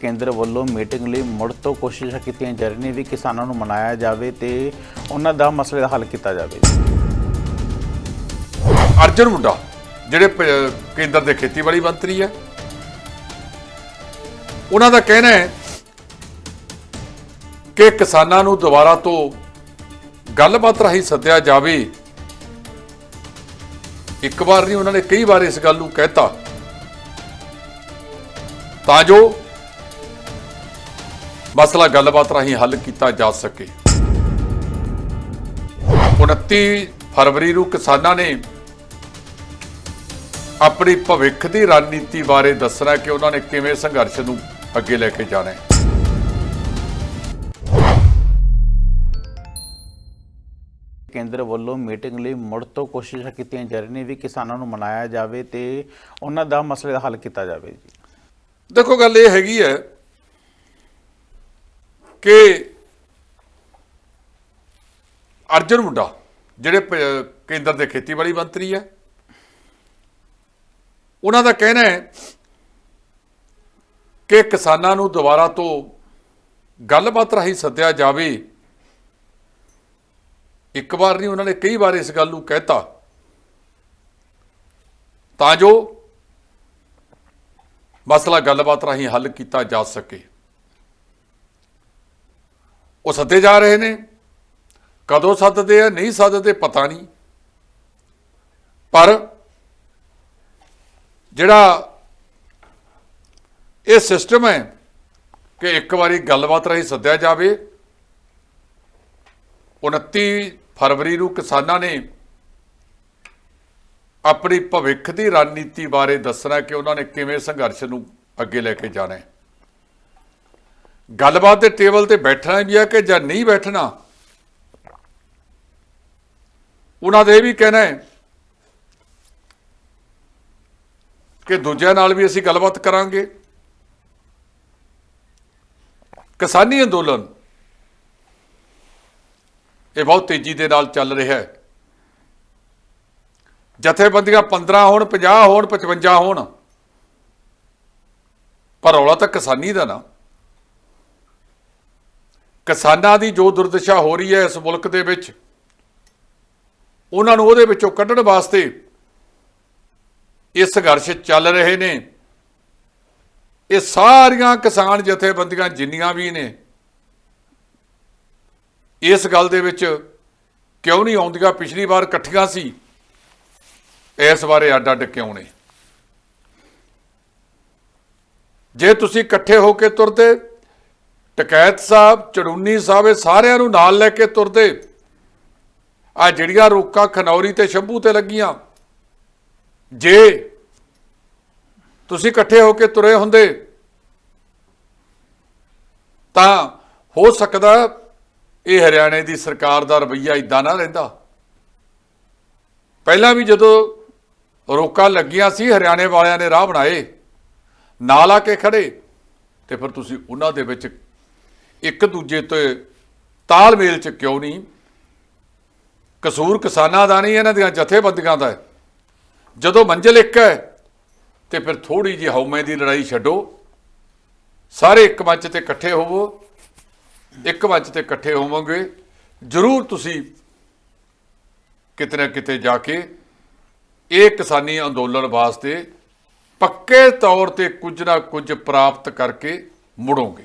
ਕੇਂਦਰ ਵੱਲੋਂ ਮੀਟਿੰਗ ਲਈ ਮੁੜ ਤੋਂ ਕੋਸ਼ਿਸ਼ਾਂ ਕੀਤੀਆਂ ਜਾ ਰਹੀਆਂ ਨੇ ਵੀ ਕਿਸਾਨਾਂ ਨੂੰ ਮਨਾਇਆ ਜਾਵੇ ਤੇ ਉਹਨਾਂ ਦਾ ਮਸਲੇ ਦਾ ਹੱਲ ਕੀਤਾ ਜਾਵੇ। ਅਰਜਨ ਮੁੰਡਾ, ਜਿਹੜੇ ਪ- ਕੇਂਦਰ ਦੇ ਖੇਤੀਬਾੜੀ ਮੰਤਰੀ ਹੈ, ਉਹਨਾਂ ਦਾ ਕਹਿਣਾ ਹੈ ਕਿ ਕਿਸਾਨਾਂ ਨੂੰ ਦੁਬਾਰਾ ਤੋਂ ਗੱਲਬਾਤ ਰਾਹੀਂ ਸੱਦਿਆ ਜਾਵੇ। ਇੱਕ ਵਾਰ ਨਹੀਂ, ਉਹਨਾਂ ਨੇ ਕਈ ਵਾਰ ਇਸ ਗੱਲ ਨੂੰ ਕਹਿਤਾ। ਤਾਂ ਜੋ ਮਸਲਾ ਗੱਲਬਾਤ ਰਾਹੀਂ ਹੱਲ ਕੀਤਾ ਜਾ ਸਕੇ। 29 ਫਰਵਰੀ ਨੂੰ ਕਿਸਾਨਾਂ ਨੇ ਆਪਣੀ ਭਵਿੱਖ ਦੀ ਰਣਨੀਤੀ ਬਾਰੇ ਦੱਸਣਾ ਕਿ ਉਹਨਾਂ ਨੇ ਕਿਵੇਂ ਸੰਘਰਸ਼ ਨੂੰ ਅੱਗੇ ਲੈ ਕੇ ਜਾਣਾ ਹੈ। ਕੇਂਦਰ ਵੱਲੋਂ ਮੀਟਿੰਗ ਲਈ ਮੁੜ ਤੋਂ ਕੋਸ਼ਿਸ਼ਾਂ ਕੀਤੀਆਂ ਜਾ ਰਹੀਆਂ ਨੇ ਵੀ ਕਿਸਾਨਾਂ ਨੂੰ ਮਨਾਇਆ ਜਾਵੇ ਤੇ ਉਹਨਾਂ ਦਾ ਮਸਲੇ ਦਾ ਹੱਲ ਕੀਤਾ ਜਾਵੇ ਜੀ। ਦੇਖੋ ਗੱਲ ਇਹ ਹੈਗੀ ਹੈ ਕਿ ਅਰਜਨ ਮੁੰਡਾ, ਜਿਹੜੇ ਕੇਂਦਰ ਦੇ ਖੇਤੀਬਾੜੀ ਮੰਤਰੀ ਹੈ, ਉਹਨਾਂ ਦਾ ਕਹਿਣਾ ਹੈ ਕਿ ਕਿਸਾਨਾਂ ਨੂੰ ਦੁਬਾਰਾ ਤੋਂ ਗੱਲਬਾਤ ਰਾਹੀਂ ਸੱਦਿਆ ਜਾਵੇ। ਇੱਕ ਵਾਰ ਨਹੀਂ, ਉਹਨਾਂ ਨੇ ਕਈ ਵਾਰ ਇਸ ਗੱਲ ਨੂੰ ਕਹਿਤਾ। ਤਾਂ ਜੋ ਮਸਲਾ ਗੱਲਬਾਤ ਰਾਹੀਂ ਹੱਲ ਕੀਤਾ ਜਾ ਸਕੇ। ਉਹ ਸੱਦੇ ਜਾ ਰਹੇ ਨੇ। ਕਦੋਂ ਸੱਦਦੇ ਆ, ਨਹੀਂ ਸੱਦਦੇ ਪਤਾ ਨਹੀਂ। ਪਰ ਜਿਹੜਾ ਇਹ ਸਿਸਟਮ ਹੈ ਕਿ ਇੱਕ ਵਾਰੀ ਗੱਲਬਾਤ ਰਾਹੀਂ ਸੱਦਿਆ ਜਾਵੇ 29 ਫਰਵਰੀ ਨੂੰ ਕਿਸਾਨਾਂ ਨੇ ਆਪਣੀ ਭਵਿੱਖ ਦੀ ਰਣਨੀਤੀ ਬਾਰੇ ਦੱਸਣਾ ਕਿ ਉਹਨਾਂ ਨੇ ਕਿਵੇਂ ਸੰਘਰਸ਼ ਨੂੰ ਅੱਗੇ ਲੈ ਕੇ ਜਾਣਾ ਹੈ। ਗੱਲਬਾਤ ਦੇ ਟੇਬਲ ਤੇ ਬੈਠਣਾ ਵੀ ਹੈ ਕਿ ਜਾਂ ਨਹੀਂ ਬੈਠਣਾ? ਉਹਨਾਂ ਦੇ ਇਹ ਵੀ ਕਹਿਣਾ ਹੈ ਕਿ ਦੂਜਿਆਂ ਨਾਲ ਵੀ ਅਸੀਂ ਗੱਲਬਾਤ ਕਰਾਂਗੇ। ਕਿਸਾਨੀ ਅੰਦੋਲਨ ਇਹ ਬਹੁਤ ਤੇਜ਼ੀ ਦੇ ਨਾਲ ਚੱਲ ਰਿਹਾ ਹੈ। ਜਥੇਬੰਦੀਆਂ 15 ਹੋਣ 50 ਹੋਣ 55 ਹੋਣ, ਪਰ ਰੌਲਾ ਤਾਂ ਕਿਸਾਨੀ ਦਾ ਨਾ। ਕਿਸਾਨਾਂ ਦੀ ਜੋ ਦੁਰਦਸ਼ਾ ਹੋ ਰਹੀ ਹੈ ਇਸ ਮੁਲਕ ਦੇ ਵਿੱਚ, ਉਹਨਾਂ ਨੂੰ ਉਹਦੇ ਵਿੱਚੋਂ ਕੱਢਣ ਵਾਸਤੇ ਇਹ ਸੰਘਰਸ਼ ਚੱਲ ਰਹੇ ਨੇ। ਇਹ ਸਾਰੀਆਂ ਕਿਸਾਨ ਜਥੇਬੰਦੀਆਂ ਜਿੰਨੀਆਂ ਵੀ ਨੇ, ਇਸ ਗੱਲ ਦੇ ਵਿੱਚ ਕਿਉਂ ਨਹੀਂ ਆਉਂਦੀਆਂ? ਪਿਛਲੀ ਵਾਰ ਇਕੱਠੀਆਂ ਸੀ। ਇਸ ਬਾਰੇ ਅੱਡ ਅੱਡ ਕਿਉਂ ਨੇ? ਜੇ ਤੁਸੀਂ ਇਕੱਠੇ ਹੋ ਕੇ ਤੁਰਦੇ ਟਕੈਤ ਸਾਹਿਬ, ਚੜੂਨੀ ਸਾਹਿਬ, ਇਹ ਸਾਰਿਆਂ ਨੂੰ ਨਾਲ ਲੈ ਕੇ ਤੁਰਦੇ। ਆ ਜਿਹੜੀਆਂ ਰੋਕਾਂ ਖਨੌਰੀ ਤੇ ਸ਼ੰਭੂ ਤੇ ਲੱਗੀਆਂ, ਜੇ ਤੁਸੀਂ ਇਕੱਠੇ ਹੋ ਕੇ ਤੁਰੇ ਹੁੰਦੇ, ਤਾਂ ਹੋ ਸਕਦਾ ਇਹ ਹਰਿਆਣੇ ਦੀ ਸਰਕਾਰ ਦਾ ਰਵਈਆ ਇਦਾਂ ਨਾ ਰਹਿੰਦਾ। ਪਹਿਲਾਂ ਵੀ ਜਦੋਂ ਰੋਕਾਂ ਲੱਗੀਆਂ ਸੀ, ਹਰਿਆਣੇ ਵਾਲਿਆਂ ਨੇ ਰਾਹ ਬਣਾਏ, ਨਾਲ ਆ ਕੇ ਖੜੇ, ਤੇ ਫਿਰ ਤੁਸੀਂ ਉਹਨਾਂ ਦੇ ਵਿੱਚ ਇੱਕ ਦੂਜੇ ਤੇ ਤਾਲਮੇਲ ਚ ਕਿਉਂ ਨਹੀਂ? ਕਸੂਰ ਕਿਸਾਨਾਂ ਦਾ ਨਹੀਂ, ਇਹਨਾਂ ਦੀਆਂ ਜਥੇਬੰਦੀਆਂ ਦਾ ਹੈ। ਜਦੋਂ ਮੰਜ਼ਿਲ ਇੱਕ ਹੈ, ਤੇ ਫਿਰ ਥੋੜੀ ਜਿਹੀ ਹਉਮੈ ਦੀ ਲੜਾਈ ਛੱਡੋ। ਸਾਰੇ ਇੱਕ ਮੰਚ ਤੇ ਇਕੱਠੇ ਹੋਵੋ। ਇੱਕ ਮੰਚ ਤੇ ਇਕੱਠੇ ਹੋਵੋਗੇ। ਜ਼ਰੂਰ ਤੁਸੀਂ ਕਿਤੇ ਨਾ ਕਿਤੇ ਜਾ ਕੇ ਇਹ ਕਿਸਾਨੀ ਅੰਦੋਲਨ ਵਾਸਤੇ ਪੱਕੇ ਤੌਰ ਤੇ ਕੁਝ ਨਾ ਕੁਝ ਪ੍ਰਾਪਤ ਕਰਕੇ ਮੁੜੋਗੇ।